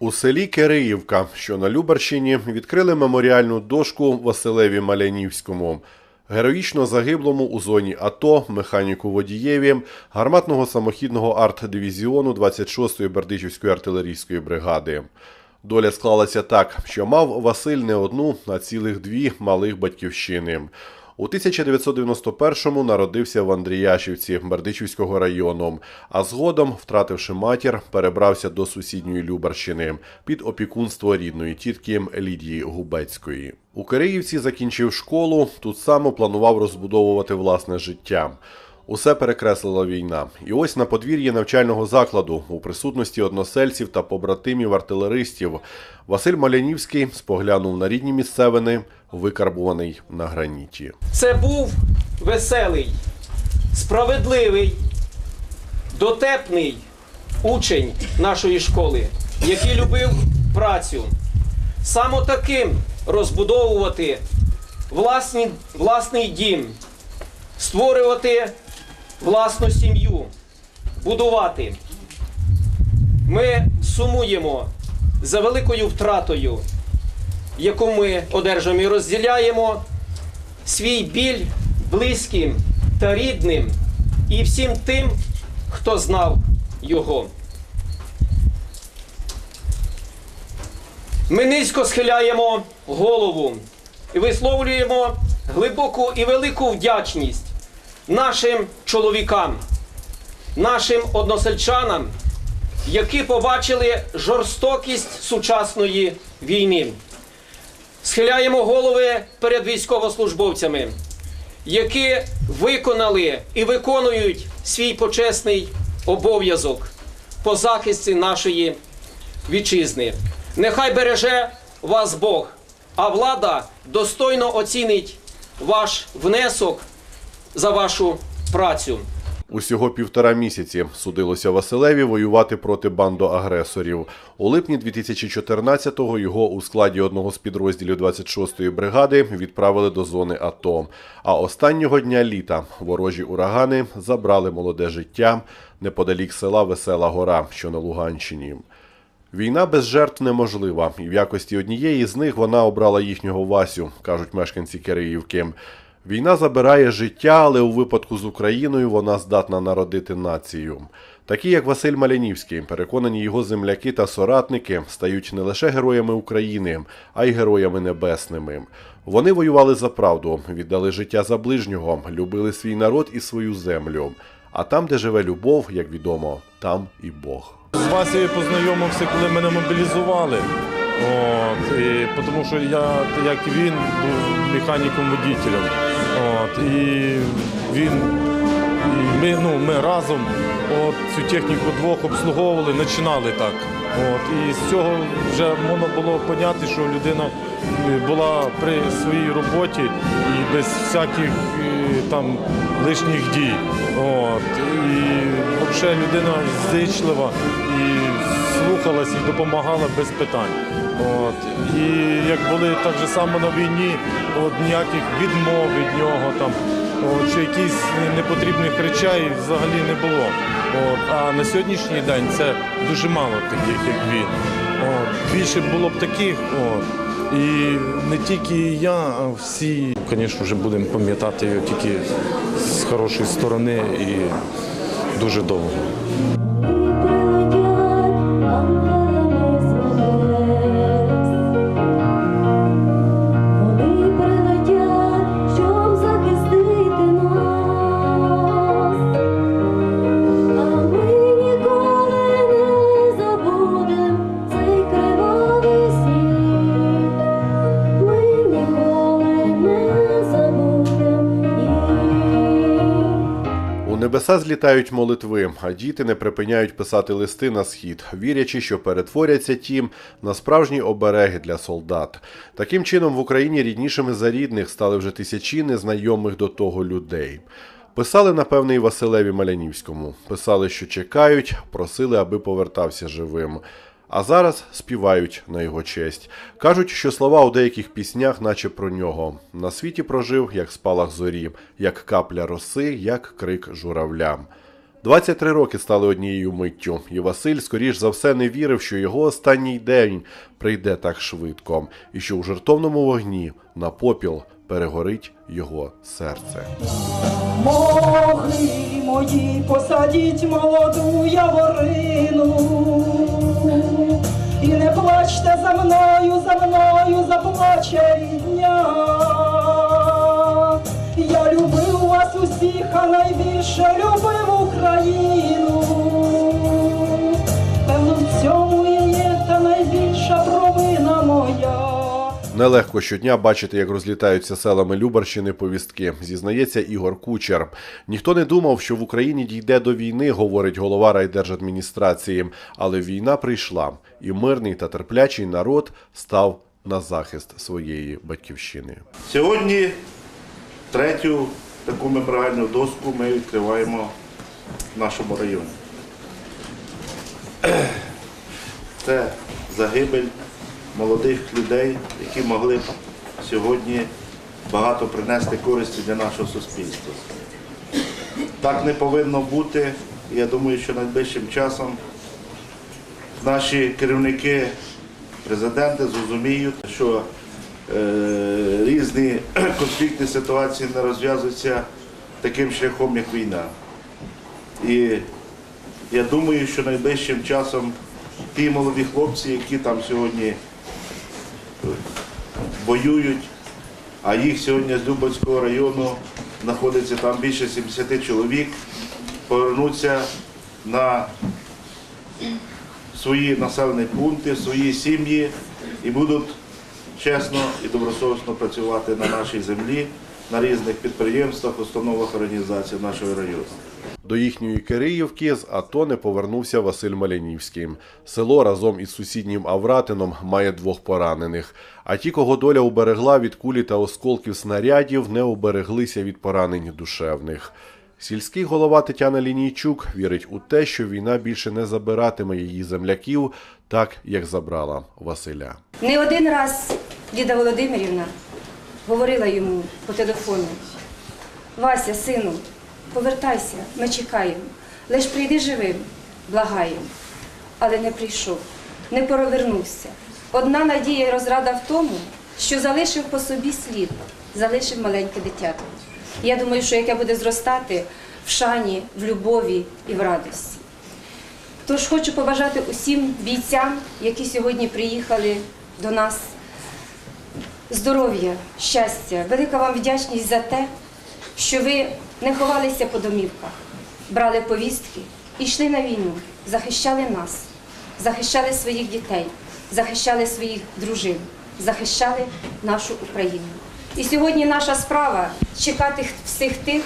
У селі Кириївка, що на Любарщині, відкрили меморіальну дошку Василеві Малянівському, героїчно загиблому у зоні АТО, механіку водієві, гарматного самохідного арт-дивізіону 26-ї Бердичівської артилерійської бригади. Доля склалася так, що мав Василь не одну, а цілих дві малих батьківщини. У 1991-му народився в Андріяшівці Бердичівського району, а згодом, втративши матір, перебрався до сусідньої Любарщини під опікунство рідної тітки Лідії Губецької. У Кириївці закінчив школу, тут само планував розбудовувати власне життя. Усе перекреслила війна. І ось на подвір'ї навчального закладу, у присутності односельців та побратимів артилеристів, Василь Малянівський споглянув на рідні місцевини, викарбуваний на граніті. Це був веселий, справедливий, дотепний учень нашої школи, який любив працю. Саме таким розбудовувати власні, власний дім, створювати власну сім'ю, будувати. Ми сумуємо за великою втратою, яку ми одержуємо і розділяємо свій біль близьким та рідним і всім тим, хто знав його. Ми низько схиляємо голову і висловлюємо глибоку і велику вдячність нашим чоловікам, нашим односельчанам, які побачили жорстокість сучасної війни. Схиляємо голови перед військовослужбовцями, які виконали і виконують свій почесний обов'язок по захисті нашої вітчизни. Нехай береже вас Бог, а влада достойно оцінить ваш внесок за вашу працю. Усього півтора місяці судилося Василеві воювати проти бандоагресорів. У липні 2014-го його у складі одного з підрозділів 26-ї бригади відправили до зони АТО. А останнього дня літа ворожі урагани забрали молоде життя неподалік села Весела Гора, що на Луганщині. Війна без жертв неможлива, і в якості однієї з них вона обрала їхнього Васю, кажуть мешканці Кириївки. Війна забирає життя, але у випадку з Україною вона здатна народити націю. Такі, як Василь Малянівський, переконані його земляки та соратники, стають не лише героями України, а й героями небесними. Вони воювали за правду, віддали життя за ближнього, любили свій народ і свою землю. А там, де живе любов, як відомо, там і Бог. З Васею познайомився, коли мене мобілізували. От, і, тому що я, як і він, був механіком-водителем. От, і він, і ми, ну, ми разом от, цю техніку двох обслуговували, починали так. От, і з цього вже можна було поняти, що людина була при своїй роботі і без всяких е, там лишніх дій. От, і взагалі людина зичлива і слухалась і допомагала без питань. От. І як були так же само на війні, от ніяких відмов від нього, там, от, чи якісь непотрібних речей взагалі не було. От. А на сьогоднішній день це дуже мало таких, як він. От. Більше було б таких. От. І не тільки я, а всі, звісно, вже будемо пам'ятати його тільки з хорошої сторони і дуже довго. Небеса злітають молитви, а діти не припиняють писати листи на схід, вірячи, що перетворяться тім на справжні обереги для солдат. Таким чином в Україні ріднішими за рідних стали вже тисячі незнайомих до того людей. Писали, напевне, і Василеві Малянівському. Писали, що чекають, просили, аби повертався живим. А зараз співають на його честь. Кажуть, що слова у деяких піснях, наче про нього. На світі прожив, як спалах зорі, як капля роси, як крик журавля. 23 роки стали однією миттю, і Василь, скоріш за все, не вірив, що його останній день прийде так швидко, і що у жертовному вогні на попіл перегорить його серце. Могли мої посадіть молоду яворину. Не плачте за мною, за мною заплаче рідня. Я любив вас усіх, а найбільше любив Україну. Нелегко щодня бачити, як розлітаються селами Любарщини повістки, зізнається Ігор Кучер. Ніхто не думав, що в Україні дійде до війни, говорить голова райдержадміністрації. Але війна прийшла, і мирний та терплячий народ став на захист своєї батьківщини. Сьогодні третю таку меморіальну доску ми відкриваємо в нашому районі. Це загибель молодих людей, які могли б сьогодні багато принести користі для нашого суспільства. Так не повинно бути. Я думаю, що найближчим часом наші керівники, президенти зрозуміють, що е, різні конфліктні ситуації не розв'язуються таким шляхом, як війна. І я думаю, що найближчим часом ті молоді хлопці, які там сьогодні воюють, а їх сьогодні з Любовського району знаходиться там більше 70 чоловік, повернуться на свої населені пункти, свої сім'ї і будуть чесно і добросовісно працювати на нашій землі, на різних підприємствах, установах, організаціях нашого району. До їхньої Кириївки з АТО не повернувся Василь Малянівський. Село разом із сусіднім Авратином має двох поранених. А ті, кого доля уберегла від кулі та осколків снарядів, не убереглися від поранень душевних. Сільський голова Тетяна Лінійчук вірить у те, що війна більше не забиратиме її земляків, так як забрала Василя. Не один раз Ліда Володимирівна говорила йому по телефону: Вася, сину, повертайся, ми чекаємо. Лиш прийди живим, благаємо. Але не прийшов, не повернувся. Одна надія і розрада в тому, що залишив по собі слід, залишив маленьке дитятко. Я думаю, що яке буде зростати в шані, в любові і в радості. Тож хочу побажати усім бійцям, які сьогодні приїхали до нас, здоров'я, щастя, велика вам вдячність за те, що ви не ховалися по домівках, брали повістки йшли на війну, захищали нас, захищали своїх дітей, захищали своїх дружин, захищали нашу Україну. І сьогодні наша справа чекати всіх тих,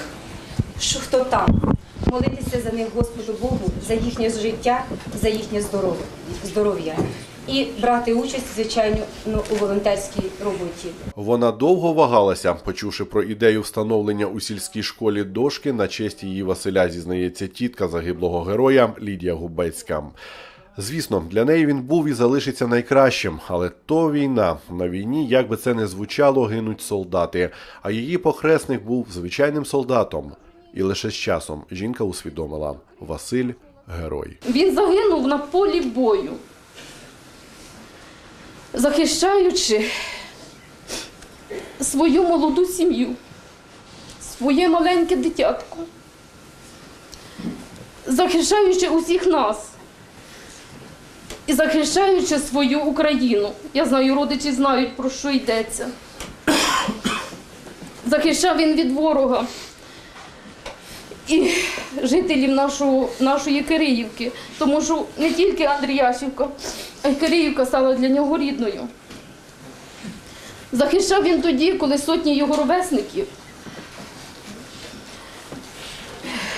що хто там, молитися за них Господу Богу, за їхнє життя, за їхнє здоров'я і брати участь, звичайно, ну, у волонтерській роботі. Вона довго вагалася, почувши про ідею встановлення у сільській школі дошки на честь її Василя, зізнається тітка загиблого героя Лідія Губецька. Звісно, для неї він був і залишиться найкращим, але то війна. На війні, як би це не звучало, гинуть солдати. А її похресник був звичайним солдатом. І лише з часом жінка усвідомила Василь герой. Він загинув на полі бою, захищаючи свою молоду сім'ю, своє маленьке дитятко, захищаючи усіх нас і захищаючи свою Україну. Я знаю, родичі знають, про що йдеться. Захищав він від ворога і жителів нашого, нашої Кириївки, тому що не тільки Андріяшівка, а й Кириївка стала для нього рідною. Захищав він тоді, коли сотні його ровесників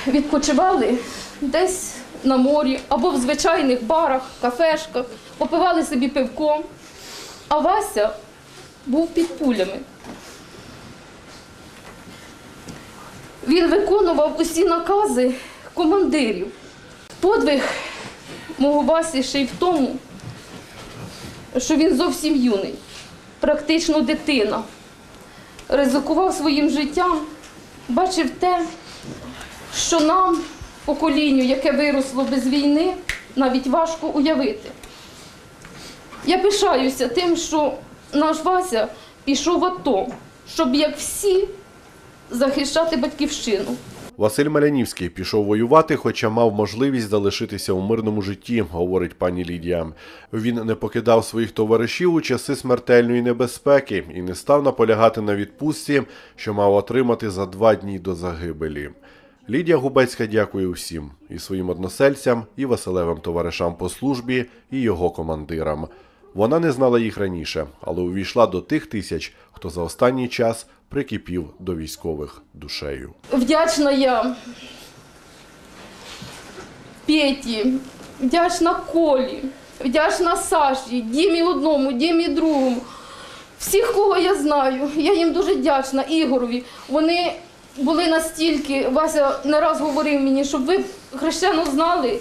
відпочивали десь на морі або в звичайних барах, кафешках, попивали собі пивком, а Вася був під пулями. Він виконував усі накази командирів. Подвиг мого Васі ще й в тому, що він зовсім юний, практично дитина. Ризикував своїм життям, бачив те, що нам поколінню, яке виросло без війни, навіть важко уявити. Я пишаюся тим, що наш Вася пішов в АТО, щоб як всі захищати батьківщину. Василь Малянівський пішов воювати, хоча мав можливість залишитися у мирному житті, говорить пані Лідія. Він не покидав своїх товаришів у часи смертельної небезпеки і не став наполягати на відпустці, що мав отримати за два дні до загибелі. Лідія Губецька дякує усім і своїм односельцям, і Василевим товаришам по службі, і його командирам. Вона не знала їх раніше, але увійшла до тих тисяч, хто за останній час прикипів до військових душею. Вдячна я Петі, вдячна Колі, вдячна Саші, Дімі одному, Дімі другому. Всіх, кого я знаю, я їм дуже вдячна Ігорові. Вони були настільки, Вася не раз говорив мені, щоб ви хрещено знали,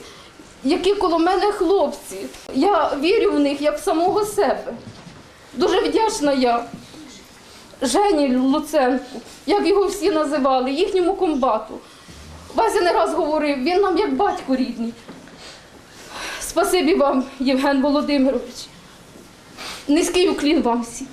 які коло мене хлопці. Я вірю в них як в самого себе. Дуже вдячна я Жені Луценку, як його всі називали, їхньому комбату. Вася не раз говорив, він нам як батько рідний. Спасибі вам, Євген Володимирович. Низький уклін вам всім.